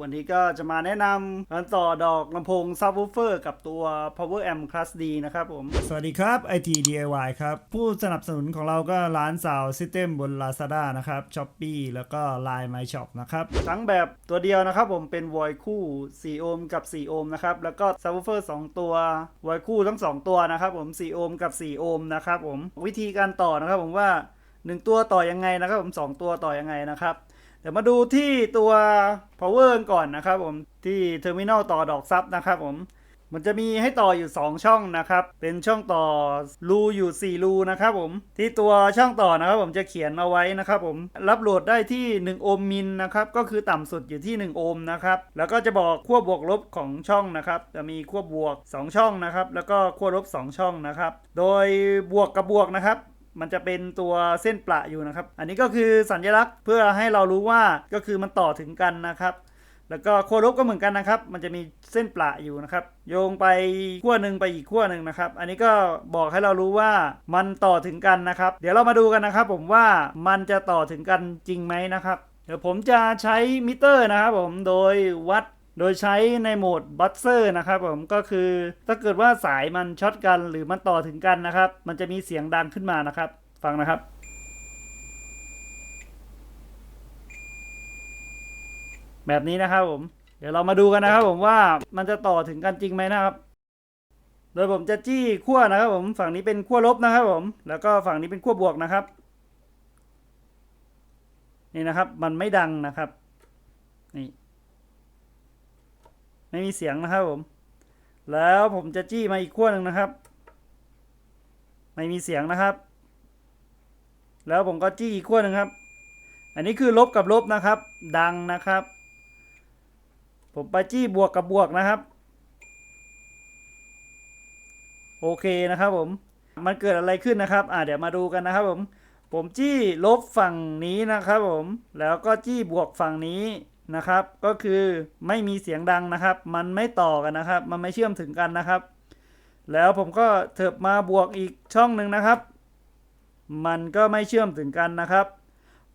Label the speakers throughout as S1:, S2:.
S1: วันนี้ก็จะมาแนะนำการต่อดอกลำโพงซับวูเฟอร์กับตัว Power Amp Class D นะครับผม สวัสดีครับ IT DIY ครับ ผู้สนับสนุนของเราก็ร้านสาวซิสเต็มบน Lazada นะครับ Shopee แล้วก็ Line My Shop นะครับ ทั้งแบบตัวเดียวนะครับผมเป็น voice คู่ 4 โอห์มกับ 4 โอห์มนะครับ แล้วก็ subwoofer 2ตัว voice คู่ทั้ง 2 ตัวนะครับผม 4 โอห์มกับ 4 โอห์มนะครับผมวิธีการต่อนะครับผมว่า 1 ตัวต่อยังไงนะครับผม 2 ตัวต่อยังไงนะครับ เดี๋ยวมาดูที่ตัว power ก่อนนะครับผมที่ terminal ต่อดอกซับนะครับผมมันจะมีให้ต่ออยู่ 2 ช่องนะครับ เป็นช่องต่อรูอยู่ 4 รูนะครับผม ที่ตัวช่องต่อนะครับผมจะเขียนเอาไว้นะครับผม รับโหลดได้ที่ 1 โอห์มมิลนะครับ ก็คือต่ำสุดอยู่ที่ 1 โอห์มนะครับ แล้วก็จะบอกขั้วบวกลบของช่องนะครับ จะมีขั้วบวก 2 ช่องนะครับ แล้วก็ขั้วลบ 2 ช่องนะครับ โดยบวกกับบวกนะครับ มันจะเป็นตัวเส้นประอยู่นะครับ อันนี้ก็คือสัญลักษณ์เพื่อให้เรารู้ว่าก็คือมันต่อถึงกันนะครับ แล้วก็ขั้วลบก็เหมือนกันนะครับ มันจะมีเส้นประอยู่นะครับ โยงไปขั้วหนึ่งไปอีกขั้วหนึ่งนะครับ อันนี้ก็บอกให้เรารู้ว่ามันต่อถึงกันนะครับ เดี๋ยวเรามาดูกันนะครับ ผมว่ามันจะต่อถึงกันจริงไหมนะครับ เดี๋ยวผมจะใช้มิเตอร์นะครับ ผมโดยวัด โดยใช้ในโหมดบัสเซอร์นะครับผมก็คือถ้าเกิดว่าสายมันช็อตกันหรือมันต่อถึงกันนะครับ มันจะมีเสียงดังขึ้นมานะครับ ฟังนะครับแบบนี้นะครับผม เดี๋ยวเรามาดูกันนะครับผมว่ามันจะต่อถึงกันจริงไหมนะครับ โดยผมจะจี้ขั้วนะครับ ผมฝั่งนี้เป็นขั้วลบนะครับผม แล้วก็ฝั่งนี้เป็นขั้วบวกนะครับ นี่นะครับ มันไม่ดังนะครับ นี่ ไม่มีเสียงนะครับผม แล้วผมจะจี้มาอีกขั้วหนึ่งนะครับ ไม่มีเสียงนะครับ แล้วผมก็จี้อีกขั้วหนึ่งครับ อันนี้คือลบกับลบนะครับ ดังนะครับ ผมไปจี้บวกกับบวกนะครับ โอเคนะครับผม มันเกิดอะไรขึ้นนะครับ อ่าเดี๋ยวมาดูกันนะครับผม ผมจี้ลบฝั่งนี้นะครับผม แล้วก็จี้บวกฝั่งนี้ นะครับ ก็คือไม่มีเสียงดังนะครับ มันไม่ต่อกันนะครับ มันไม่เชื่อมถึงกันนะครับ แล้วผมก็เถิบมาบวกอีกช่องหนึ่งนะครับ มันก็ไม่เชื่อมถึงกันนะครับ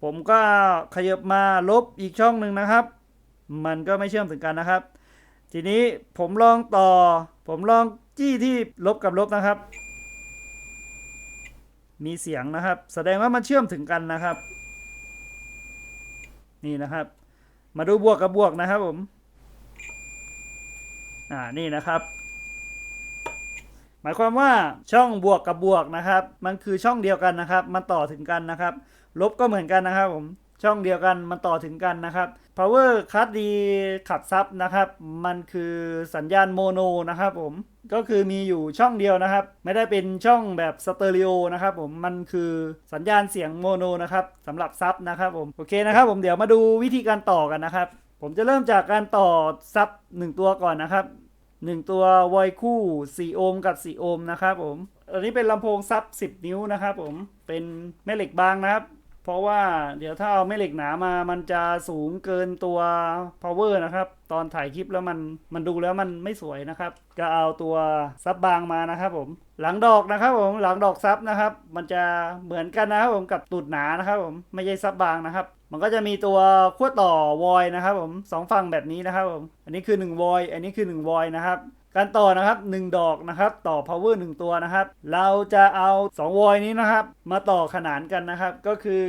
S1: ผมก็ขยับมาลบอีกช่องหนึ่งนะครับ มันก็ไม่เชื่อมถึงกันนะครับ ทีนี้ผมลองต่อ ผมลองจี้ที่ลบกับลบนะครับ มีเสียงนะครับ แสดงว่ามันเชื่อมถึงกันนะครับ นี่นะครับ มาดูบวกกับบวกนะครับผม อ่า นี่นะครับ หมายความว่าช่องบวกกับบวกนะครับ มันคือช่องเดียวกันนะครับ มันต่อถึงกันนะครับ ลบก็เหมือนกันนะครับผม ช่องเดียวกันมันต่อถึงกันนะครับ power card D ขับซับนะครับ มันคือสัญญาณโมโนนะครับผมก็คือมีอยู่ช่องเดียวนะครับ ไม่ได้เป็นช่องแบบสเตอริโอนะครับผมมันคือสัญญาณเสียงโมโนนะครับสำหรับซับนะครับผมโอเคนะครับผมเดี๋ยวมาดูวิธีการต่อกันนะครับ ผมจะเริ่มจากการต่อซับ1ตัวก่อนนะครับ1 ตัวไวคู่ 4 โอห์มกับ 4 โอห์มนะครับผมอันนี้เป็นลำโพงซับ 10 นิ้วนะครับผมเป็นแม่เหล็กบางนะครับ เพราะว่าเดี๋ยวถ้าเอาแม่เหล็กหนามามันจะสูงเกินตัว power นะครับ ตอนถ่ายคลิปแล้วมันมันดูแล้วมันไม่สวยนะครับ ก็เอาตัวซับบางมานะครับผม หลังดอกนะครับผมหลังดอกซับนะครับ มันจะเหมือนกันนะครับผมกับตูดหนานะครับผมไม่ใช่ซับบางนะครับ มันก็จะมีตัวขั้วต่อวอยนะครับผมสองฝั่งแบบนี้นะครับผมอันนี้คือ1วอยอันนี้คือ1วอยนะครับ การต่อนะครับ 1 ดอกนะครับ ต่อ power 1 ตัวนะครับ เราจะเอา 2 วอยนี้นะครับ มาต่อขนานกันนะครับ ก็คือ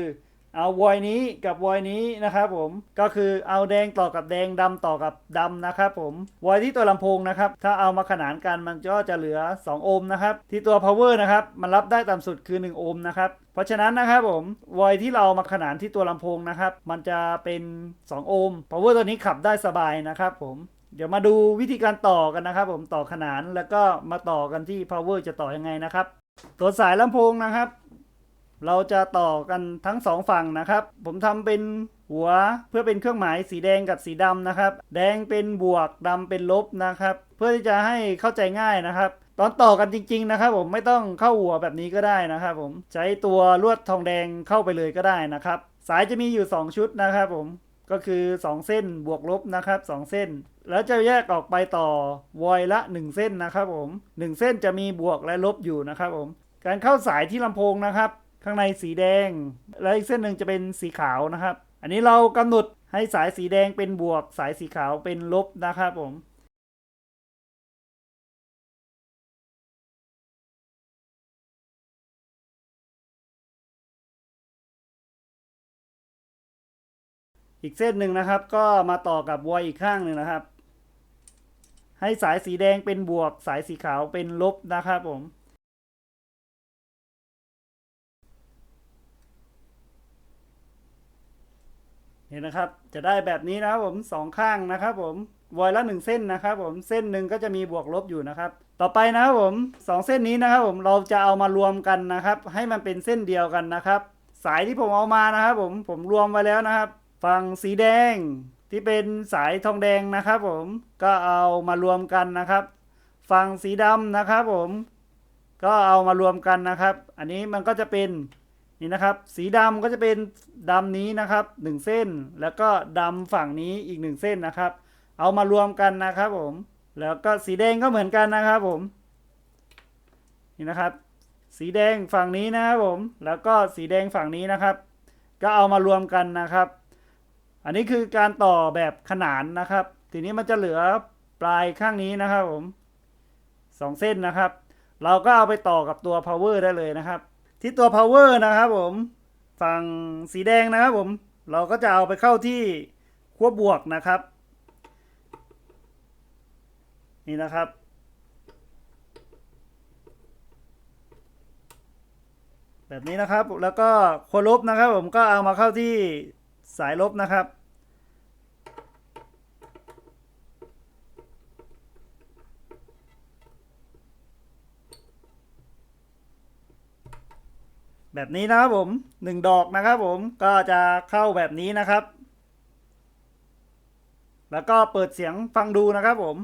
S1: เอาวอยนี้กับวอยนี้นะครับผมก็คือเอาแดงต่อกับแดงดำต่อกับดำนะครับผมวอยที่ตัวลำโพงนะครับ ถ้าเอามาขนานกันมันก็จะเหลือ 2 โอห์มนะครับ ที่ตัว power นะครับ มันรับได้ต่ำสุดคือ 1 โอห์มนะครับ เพราะฉะนั้นนะครับผมวอยที่เราเอามาขนานที่ตัวลำโพงนะครับ มันจะเป็น 2 โอห์ม power ตัวนี้ขับได้สบายนะครับผม เดี๋ยวมาดูวิธีการต่อกันนะครับผมต่อขนานแล้วก็มาต่อกันที่ power จะต่อยังไงนะครับ ตัวสายลำโพงนะครับ เราจะต่อกันทั้งสองฝั่งนะครับ ผมทำเป็นหัวเพื่อเป็นเครื่องหมายสีแดงกับสีดำนะครับ แดงเป็นบวกดำเป็นลบนะครับ เพื่อที่จะให้เข้าใจง่ายนะครับ ตอนต่อกันจริง ๆ นะครับ ผมไม่ต้องเข้าหัวแบบนี้ก็ได้นะครับ ผมใช้ตัวลวดทองแดงเข้าไปเลยก็ได้นะครับ สายจะมีอยู่ 2 ชุดนะครับ ผมก็คือ 2 เส้นบวกลบนะครับ 2 เส้น แล้วจะแยกออกไปต่อวอยละ 1 เส้นนะครับผม 1 เส้นจะมีบวกและลบอยู่นะครับผม การเข้าสายที่ลำโพงนะครับ ข้างในสีแดง และอีกเส้นหนึ่งจะเป็นสีขาวนะครับ อันนี้เรากำหนดให้สายสีแดงเป็นบวก สายสีขาวเป็นลบนะครับผมอีกเส้นหนึ่งนะครับ ก็มาต่อกับวอยอีกข้างหนึ่งนะครับ ให้สายสีแดงเป็นบวก สายสีขาวเป็นลบนะครับผม เห็นนะครับ จะได้แบบนี้นะครับผมสองข้างนะครับผมวอยละหนึ่งเส้นนะครับผมเส้นหนึ่งก็จะมีบวกลบอยู่นะครับ ต่อไปนะครับผมสองเส้นนี้นะครับผมเราจะเอามารวมกันนะครับ ให้มันเป็นเส้นเดียวกันนะครับ สายที่ผมเอามานะครับผมผมรวมไว้แล้วนะครับ ฝั่งสีแดง ที่เป็นสายทองแดงนะครับผมก็เอามารวมกันนะครับ ฝั่งสีดำนะครับผมก็เอามารวมกันนะครับ อันนี้มันก็จะเป็นนี่นะครับ สีดำก็จะเป็นดำนี้นะครับหนึ่งเส้น แล้วก็ดำฝั่งนี้อีกหนึ่งเส้นนะครับ เอามารวมกันนะครับผมแล้วก็สีแดงก็เหมือนกันนะครับผมนี่นะครับ สีแดงฝั่งนี้นะครับผม แล้วก็สีแดงฝั่งนี้นะครับ ก็เอามารวมกันนะครับ อันนี้คือการต่อแบบขนานนะครับ ทีนี้มันจะเหลือปลายข้างนี้นะครับผมสองเส้นนะครับ เราก็เอาไปต่อกับตัว power ได้เลยนะครับ ที่ตัว power นะครับผมฝั่งสีแดงนะครับผม เราก็จะเอาไปเข้าที่ขั้วบวกนะครับ นี่นะครับ แบบนี้นะครับแล้วก็ขั้วลบนะครับ ผมก็เอามาเข้าที่ สายลบนะครับ แบบนี้นะครับผมหนึ่งดอกนะครับผมก็จะเข้าแบบนี้นะครับ แล้วก็เปิดเสียงฟังดูนะครับผม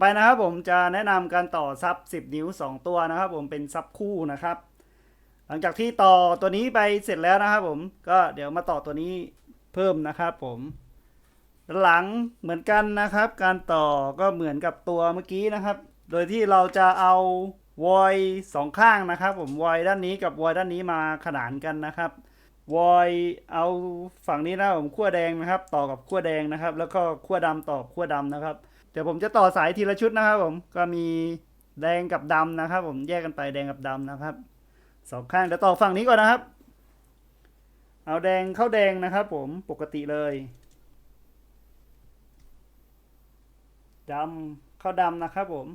S1: ไปนะครับผมจะแนะนำการต่อซับ 10 นิ้ว 2 ตัวนะครับ ผมเป็นซับคู่นะครับ หลังจากที่ต่อตัวนี้ไปเสร็จแล้วนะครับผมก็เดี๋ยวมาต่อตัวนี้เพิ่มนะครับผมหลังเหมือนกันนะครับ การต่อก็เหมือนกับตัวเมื่อกี้นะครับ โดยที่เราจะเอาวอยสองข้างนะครับ ผมวอยด้านนี้กับวอยด้านนี้มาขนานกันนะครับวอยเอาฝั่งนี้นะผมขั้วแดงนะครับ ต่อกับขั้วแดงนะครับ แล้วก็ขั้วดำต่อกับขั้วดำนะครับ เดี๋ยวผมจะต่อสายทีละชุดนะครับผมก็มีแดงกับดำนะครับ ผมแยกกันไปแดงกับดำนะครับสองข้างเดี๋ยวต่อฝั่งนี้ก่อนนะครับ เอาแดงเข้าแดงนะครับ ผมปกติเลยดำเข้าดำนะครับผม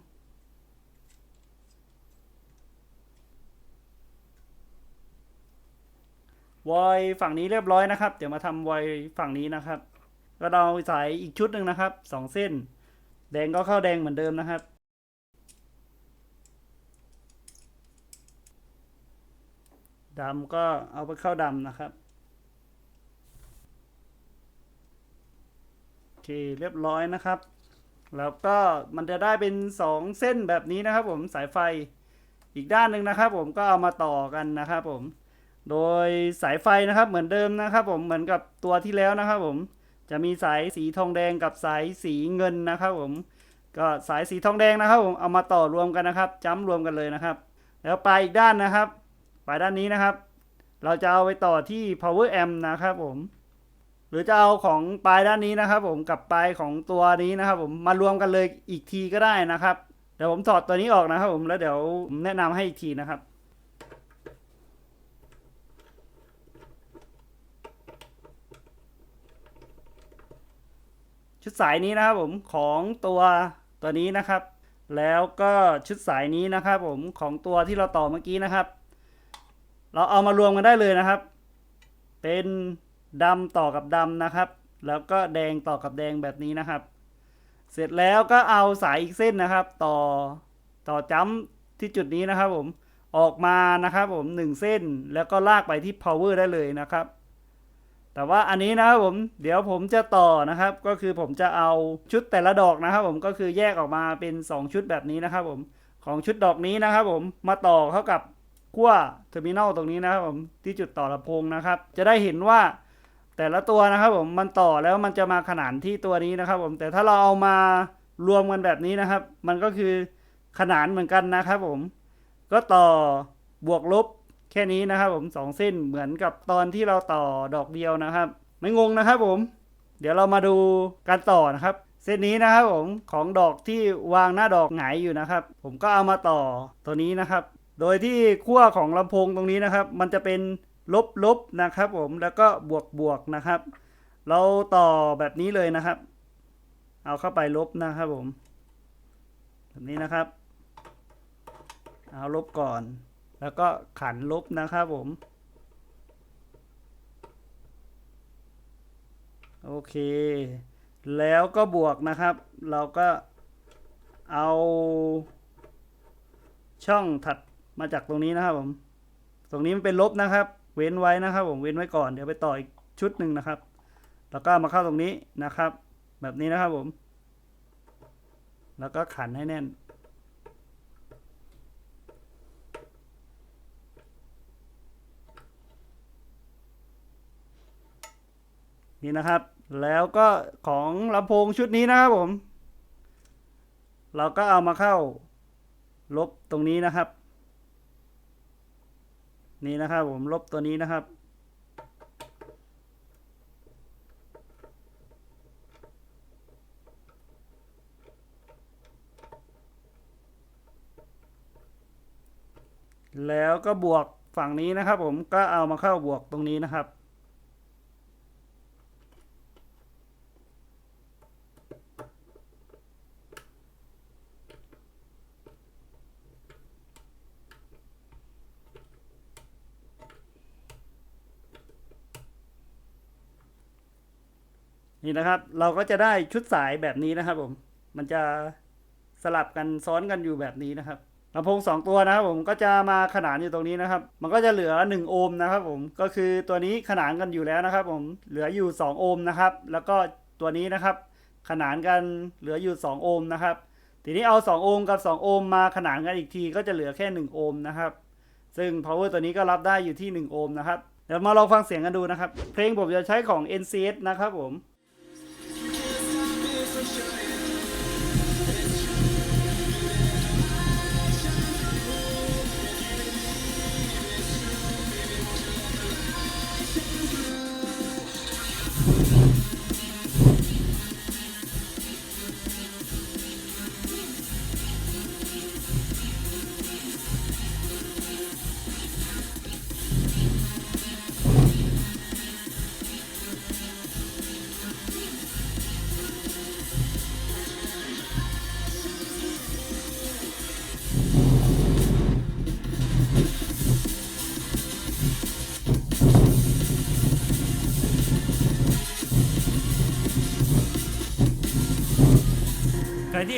S1: วอยฝั่งนี้เรียบร้อยนะครับ เดี๋ยวมาทำวอยฝั่งนี้นะครับ ก็เราสายอีกชุดหนึ่งนะครับสองเส้น แดงก็เข้าแดงเหมือนเดิมนะครับ ดำก็เอาไปเข้าดำนะครับ โอเคเรียบร้อยนะครับ แล้วก็มันจะได้เป็นสองเส้นแบบนี้นะครับผมสายไฟอีกด้านหนึ่งนะครับ ผมก็เอามาต่อกันนะครับผม โดยสายไฟนะครับเหมือนเดิมนะครับ ผมเหมือนกับตัวที่แล้วนะครับผม จะมีสายสีทองแดงกับสายสีเงินนะครับผมก็สายสีทองแดงนะครับผมเอามาต่อรวมกันนะครับจ้ำรวมกันเลยนะครับ แล้วปลายอีกด้านนะครับปลายด้านนี้นะครับ เราจะเอาไปต่อที่ power amp นะครับผมหรือจะเอาของปลายด้านนี้นะครับ ผมกับปลายของตัวนี้นะครับ ผมมารวมกันเลยอีกทีก็ได้นะครับเดี๋ยวผมถอดตัวนี้ออกนะครับ ผมแล้วเดี๋ยวผมแนะนำให้อีกทีนะครับ ชุดสายนี้นะครับผมของตัวตัวนี้นะครับ แล้วก็ชุดสายนี้นะครับผมของตัวที่เราต่อเมื่อกี้นะครับ เราเอามารวมกันได้เลยนะครับ เป็นดำต่อกับดำนะครับ แล้วก็แดงต่อกับแดงแบบนี้นะครับ เสร็จแล้วก็เอาสายอีกเส้นนะครับ ต่อต่อจ้ำที่จุดนี้นะครับผมออกมานะครับผมหนึ่งเส้นแล้วก็ลากไปที่ power ได้เลยนะครับ แต่ว่าอันนี้นะครับผมเดี๋ยวผมจะต่อนะครับ ก็คือผมจะเอาชุดแต่ละดอกนะครับ ผมก็คือแยกออกมาเป็น 2 ชุดแบบนี้นะครับ ผมของชุดดอกนี้นะครับ ผมมาต่อเข้ากับขั้วเทอร์มินอลตรงนี้นะครับ ผมที่จุดต่อลำโพงนะครับ จะได้เห็นว่าแต่ละตัวนะครับ ผมมันต่อแล้วมันจะมาขนานที่ตัวนี้นะครับ ผมแต่ถ้าเราเอามารวมกันแบบนี้นะครับ มันก็คือขนานเหมือนกันนะครับ ผมก็ต่อบวกลบ แค่นี้นะครับผมสองเส้นเหมือนกับตอนที่เราต่อดอกเดียวนะครับ ไม่งงนะครับผม เดี๋ยวเรามาดูการต่อนะครับ เส้นนี้นะครับผมของดอกที่วางหน้าดอกหงายอยู่นะครับ ผมก็เอามาต่อตัวนี้นะครับ โดยที่ขั้วของลำโพงตรงนี้นะครับ มันจะเป็นลบลบนะครับ ผมแล้วก็บวกบวกนะครับ เราต่อแบบนี้เลยนะครับ เอาเข้าไปลบนะครับผม แบบนี้นะครับ เอาลบก่อน แล้วก็ขันลบนะครับผม โอเค แล้วก็บวกนะครับ เราก็เอาช่องถัดมาจากตรงนี้นะครับผม ตรงนี้มันเป็นลบนะครับ เว้นไว้นะครับ ผม เว้นไว้ก่อน เดี๋ยวไปต่ออีกชุดหนึ่งนะครับ แล้วก็มาเข้าตรงนี้นะครับ แบบนี้นะครับผม แล้วก็ขันให้แน่น นี่นะครับ แล้วก็ของลำโพงชุดนี้นะครับผม เราก็เอามาเข้า ลบตรงนี้นะครับ นี่นะครับผมลบตัวนี้นะครับแล้วก็บวกฝั่งนี้นะครับผมก็เอามาเข้าบวกตรงนี้นะครับ นี่นะครับ เราก็จะได้ชุดสายแบบนี้นะครับ ผม มันจะสลับกันซ้อนกันอยู่แบบนี้นะครับลำโพงสองตัวนะครับผมก็จะมาขนานอยู่ตรงนี้นะครับ มันก็จะเหลือ 1 โอห์มนะครับ ผมก็คือตัวนี้ขนานกันอยู่แล้วนะครับ ผมเหลืออยู่ 2 โอห์มนะครับ แล้วก็ตัวนี้นะครับ ขนานกันเหลืออยู่ 2 โอห์มนะครับ ทีนี้เอา 2 โอห์มกับ 2 โอห์มมาขนานกันอีกที ก็จะเหลือแค่ 1 โอห์มนะครับ ซึ่ง power ตัวนี้ก็รับได้อยู่ที่ 1 โอห์มนะครับเดี๋ยวมาลองฟังเสียงกันดูนะครับ เพลงผมจะใช้ของ NCS นะครับผม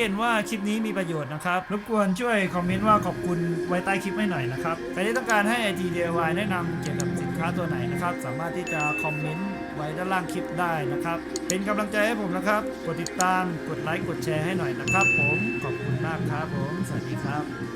S1: เห็นว่าคลิปนี้มีประโยชน์นะครับ รบกวนช่วยคอมเมนต์ว่าขอบคุณไว้ใต้คลิปให้หน่อยนะครับ ใครที่ต้องการให้ IT DIY แนะนำเกี่ยวกับสินค้าตัวไหนนะครับ สามารถที่จะคอมเมนต์ไว้ด้านล่างคลิปได้นะครับ เป็นกำลังใจให้ผมนะครับ กดติดตาม กดไลค์ กดแชร์ให้หน่อยนะครับ ผม ขอบคุณมากครับผม สวัสดีครับ